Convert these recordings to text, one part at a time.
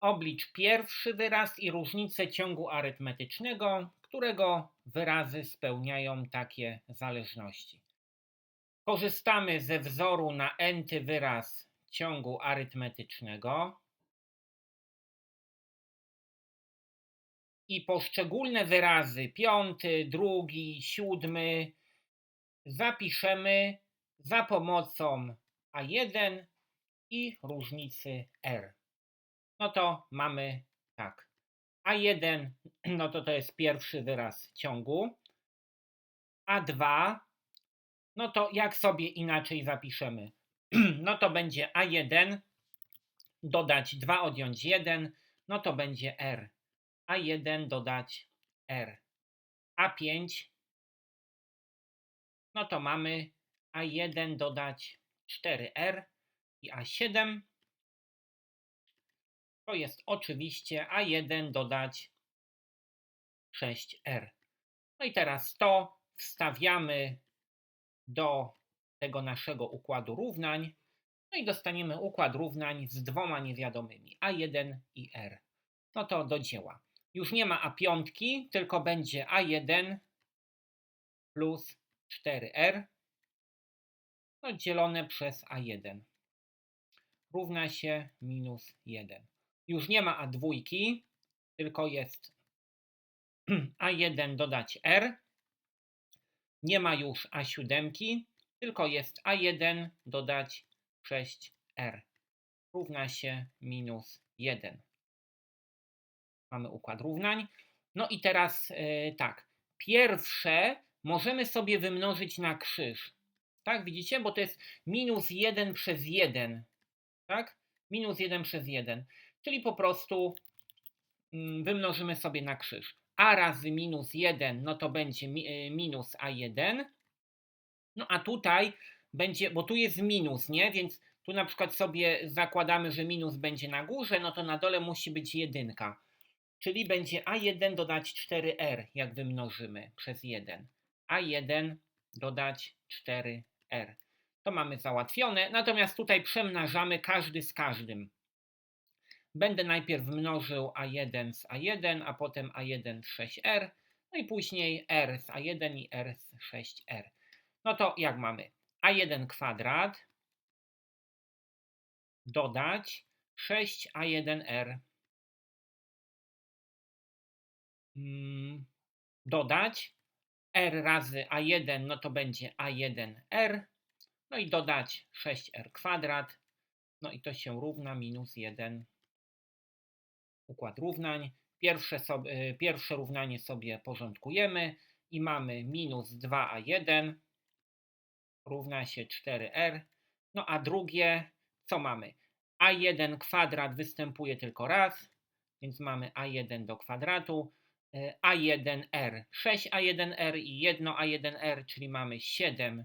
Oblicz pierwszy wyraz i różnicę ciągu arytmetycznego, którego wyrazy spełniają takie zależności. Korzystamy ze wzoru na n-ty wyraz ciągu arytmetycznego i poszczególne wyrazy piąty, drugi, siódmy zapiszemy za pomocą A1 i różnicy R. No to mamy tak. A1 no to to jest pierwszy wyraz ciągu. A2 no to jak sobie inaczej zapiszemy? No to będzie A1 dodać 2 odjąć 1, no to będzie R. A1 dodać R. A5 no to mamy A1 dodać 4R i A7 to jest oczywiście A1 dodać 6R. No i teraz to wstawiamy do tego naszego układu równań. No i dostaniemy układ równań z dwoma niewiadomymi A1 i R. No to do dzieła. Już nie ma A5, tylko będzie A1 plus 4R no, dzielone przez A1 równa się minus 1. Już nie ma A2, tylko jest A1 dodać R. Nie ma już A7, tylko jest A1 dodać 6R. Równa się minus 1. Mamy układ równań. No i teraz yy, tak. Pierwsze możemy sobie wymnożyć na krzyż. Tak, widzicie? Bo to jest minus 1 przez 1. Tak? Minus 1 przez 1. Czyli po prostu mm, wymnożymy sobie na krzyż. A razy minus 1, no to będzie y, minus A1. No a tutaj będzie, bo tu jest minus, nie? Więc tu na przykład sobie zakładamy, że minus będzie na górze, no to na dole musi być jedynka. Czyli będzie A1 dodać 4R, jak wymnożymy przez 1. A1 dodać 4R. To mamy załatwione, natomiast tutaj przemnażamy każdy z każdym. Będę najpierw mnożył A1 z A1, a potem A1 z 6R, no i później R z A1 i R z 6R. No to jak mamy? A1 kwadrat dodać 6A1R mm, dodać R razy A1, no to będzie A1R, no i dodać 6R kwadrat, no i to się równa minus 1 układ równań. Pierwsze, sobie, pierwsze równanie sobie porządkujemy i mamy minus 2a1 równa się 4r. No a drugie, co mamy? a1 kwadrat występuje tylko raz, więc mamy a1 do kwadratu. a1r, 6a1r i 1 a1r, czyli mamy 7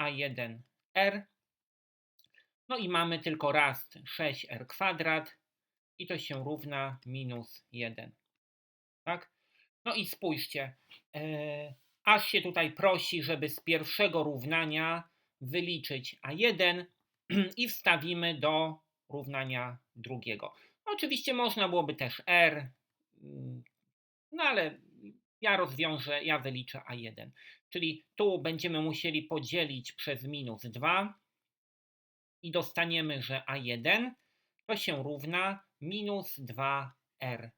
a1r. No i mamy tylko raz 6r kwadrat i to się równa minus 1. Tak? No i spójrzcie, e, aż się tutaj prosi, żeby z pierwszego równania wyliczyć A1 i wstawimy do równania drugiego. Oczywiście można byłoby też R, mm, no ale ja rozwiążę, ja wyliczę A1. Czyli tu będziemy musieli podzielić przez minus 2 i dostaniemy, że A1 to się równa minus 2r.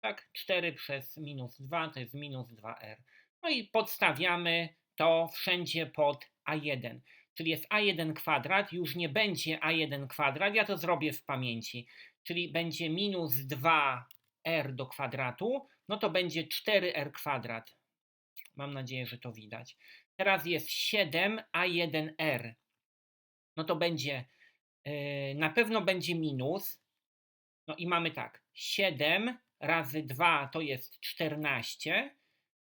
Tak, 4 przez minus 2 to jest minus 2r. No i podstawiamy to wszędzie pod a1. Czyli jest a1 kwadrat, już nie będzie a1 kwadrat, ja to zrobię w pamięci. Czyli będzie minus 2r do kwadratu, no to będzie 4r kwadrat. Mam nadzieję, że to widać. Teraz jest 7a1r. No to będzie, yy, na pewno będzie minus, no i mamy tak, 7 razy 2 to jest 14,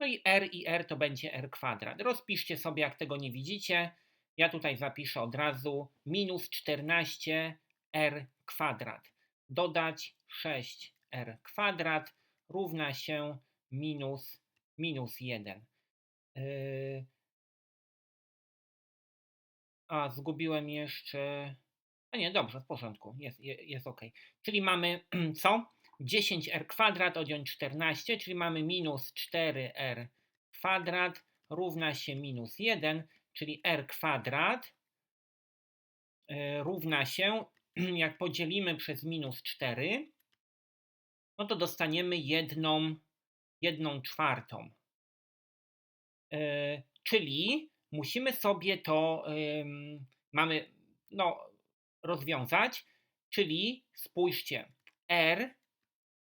no i r i r to będzie r kwadrat. Rozpiszcie sobie, jak tego nie widzicie. Ja tutaj zapiszę od razu minus 14 r kwadrat. Dodać 6r kwadrat równa się minus, minus 1. Yy... A, zgubiłem jeszcze A nie, dobrze, w porządku, jest, je- jest ok. Czyli mamy co? 10r kwadrat odjąć 14, czyli mamy minus 4r kwadrat równa się minus 1, czyli r kwadrat y, równa się, jak podzielimy przez minus 4, no to dostaniemy jedną, jedną czwartą. Y, Czyli musimy sobie to mamy no, rozwiązać, czyli spójrzcie, r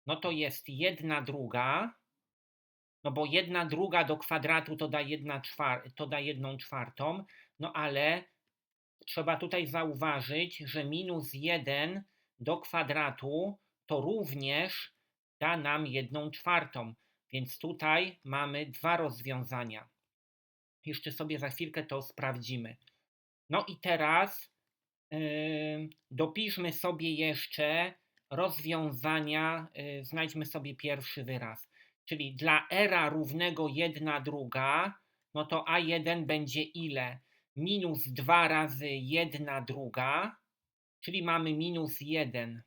no to jest jedna druga, no bo jedna druga do kwadratu to da, jedna czwar- to da jedną czwartą, no ale trzeba tutaj zauważyć, że minus 1 do kwadratu to również da nam jedną czwartą, więc tutaj mamy dwa rozwiązania. Jeszcze sobie za chwilkę to sprawdzimy. No i teraz dopiszmy sobie jeszcze rozwiązania, yy, znajdźmy sobie pierwszy wyraz. Czyli dla r równego 1 druga, no to a1 będzie ile? Minus 2 razy 1 druga, czyli mamy minus 1.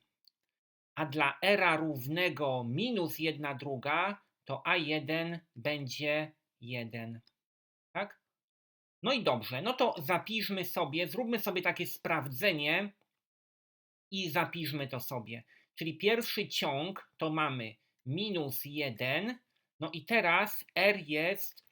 A dla r równego minus 1 druga, to a1 będzie 1. Tak? No i dobrze, no to zapiszmy sobie, zróbmy sobie takie sprawdzenie i zapiszmy to sobie. Czyli pierwszy ciąg to mamy minus 1, no i teraz r jest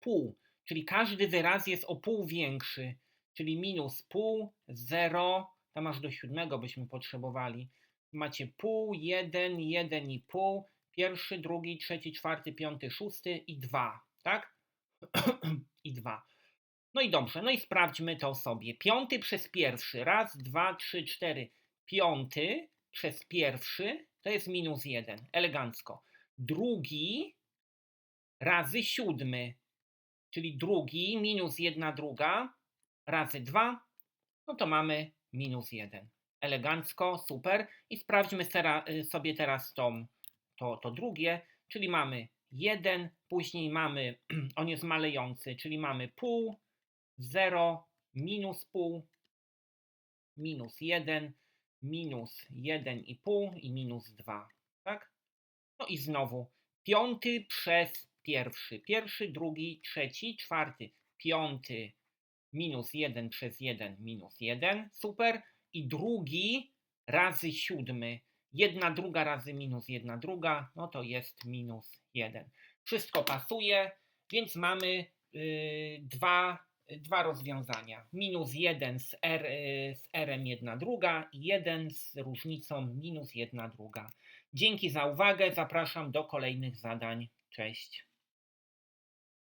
pół, czyli każdy wyraz jest o pół większy, czyli minus pół, 0, tam aż do siódmego byśmy potrzebowali. Macie pół, 1, 1,5, pierwszy, drugi, trzeci, czwarty, piąty, szósty i 2, tak? I 2. No i dobrze, no i sprawdźmy to sobie. Piąty przez pierwszy, raz, dwa, trzy, cztery. Piąty przez pierwszy to jest minus 1, elegancko. Drugi razy siódmy, czyli drugi minus jedna druga razy 2, no to mamy minus 1. Elegancko, super. I sprawdźmy y, sobie teraz tą, to, to drugie, czyli mamy 1, później mamy, on jest malejący, czyli mamy pół, 0, minus pół, minus 1, minus 1,5 i minus 2, tak? No i znowu piąty przez pierwszy, pierwszy, drugi, trzeci, czwarty, piąty minus 1 przez 1 minus 1, super. I drugi razy siódmy, jedna druga razy minus jedna druga, no to jest minus 1. Wszystko pasuje, więc mamy yy, dwa, dwa rozwiązania. Minus 1 z, r, yy, z r 1 druga i 1 z różnicą minus 1 druga. Dzięki za uwagę, zapraszam do kolejnych zadań. Cześć.